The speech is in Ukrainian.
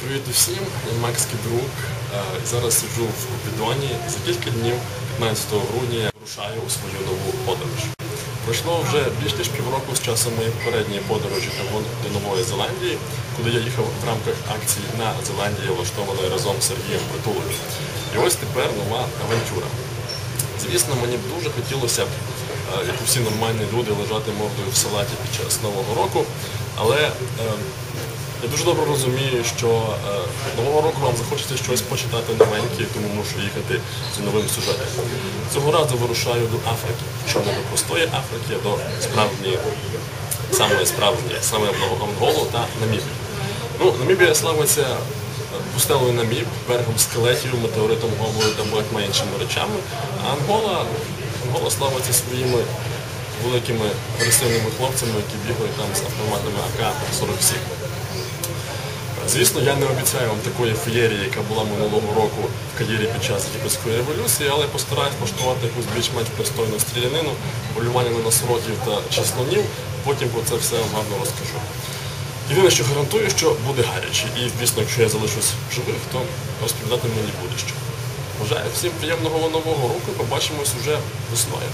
Привіт усім, я Макс Кідрук. Е, Зараз сиджу в Купідоні. За кілька днів, 15 грудня, рушаю у свою нову подорож. Пройшло вже більш ніж півроку з часу моєї попередньої подорожі до Нової Зеландії, куди я їхав в рамках акції на Зеландії, влаштованої разом з Сергієм Притулою. І ось тепер нова авантюра. Звісно, мені б дуже хотілося, б, е, як і всі нормальні люди, лежати мордою в салаті під час Нового року, але е, я дуже добре розумію, що е, нового року вам захочеться щось почитати новеньке, тому мушу їхати з новим сюжетом. Цього разу вирушаю до Африки, що не до простої Африки, а до справжньої, самої справжньої, саме Анголу та Намібії. Ну, Намібія славиться пустелою Наміб, берегом скелетів, метеоритом облою та багатьма іншими речами. А Ангола, Ангола славиться своїми великими агресивними хлопцями, які бігають там з автоматами АК-47. Звісно, я не обіцяю вам такої феєрії, яка була минулого року в Каїрі під час єгипетської революції, але постараюсь влаштувати якусь більш-менш пристойну стрілянину, полювання на носорогів та числонів, потім про це все вам гарно розкажу. Єдине, що гарантую, що буде гаряче. І, звісно, якщо я залишусь живих, то розповідати мені буде що. Бажаю всім приємного нового року, побачимось уже весною.